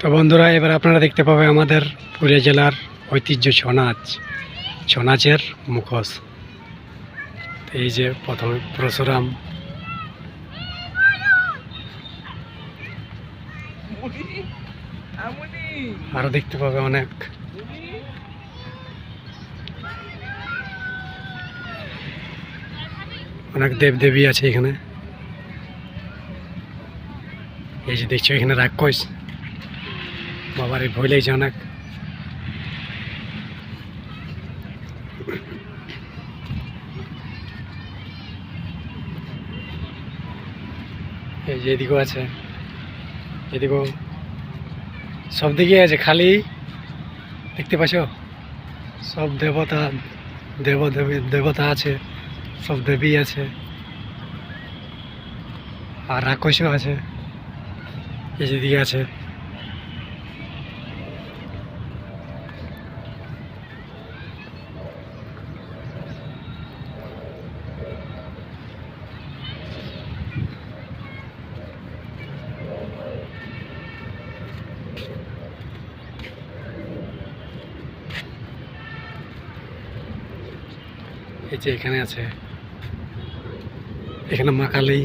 তো বন্ধুরা, এবার আপনারা দেখতে পাবে আমাদের পুরুলিয়া জেলার ঐতিহ্য ছৌ নাচ ছৌ নাচের মুখোশ এই যে প্রথমে পরশুরাম। আরও দেখতে পাবে অনেক। অনেক দেব দেবী আছে এখানে। এই যে দেখছ, এখানে রাক্ষস। বাবার ভয় লাগছে অনেক এদিকেও আছে। এদিকেও সব দিকে আছে, খালি দেখতে পাচ্ছ? সব দেবতা, দেব দেবী দেবতা আছে, সব দেবী আছে, আর রাক্ষসও আছে। এই আছে। এই যে এখানে আছে এখানে মা কালী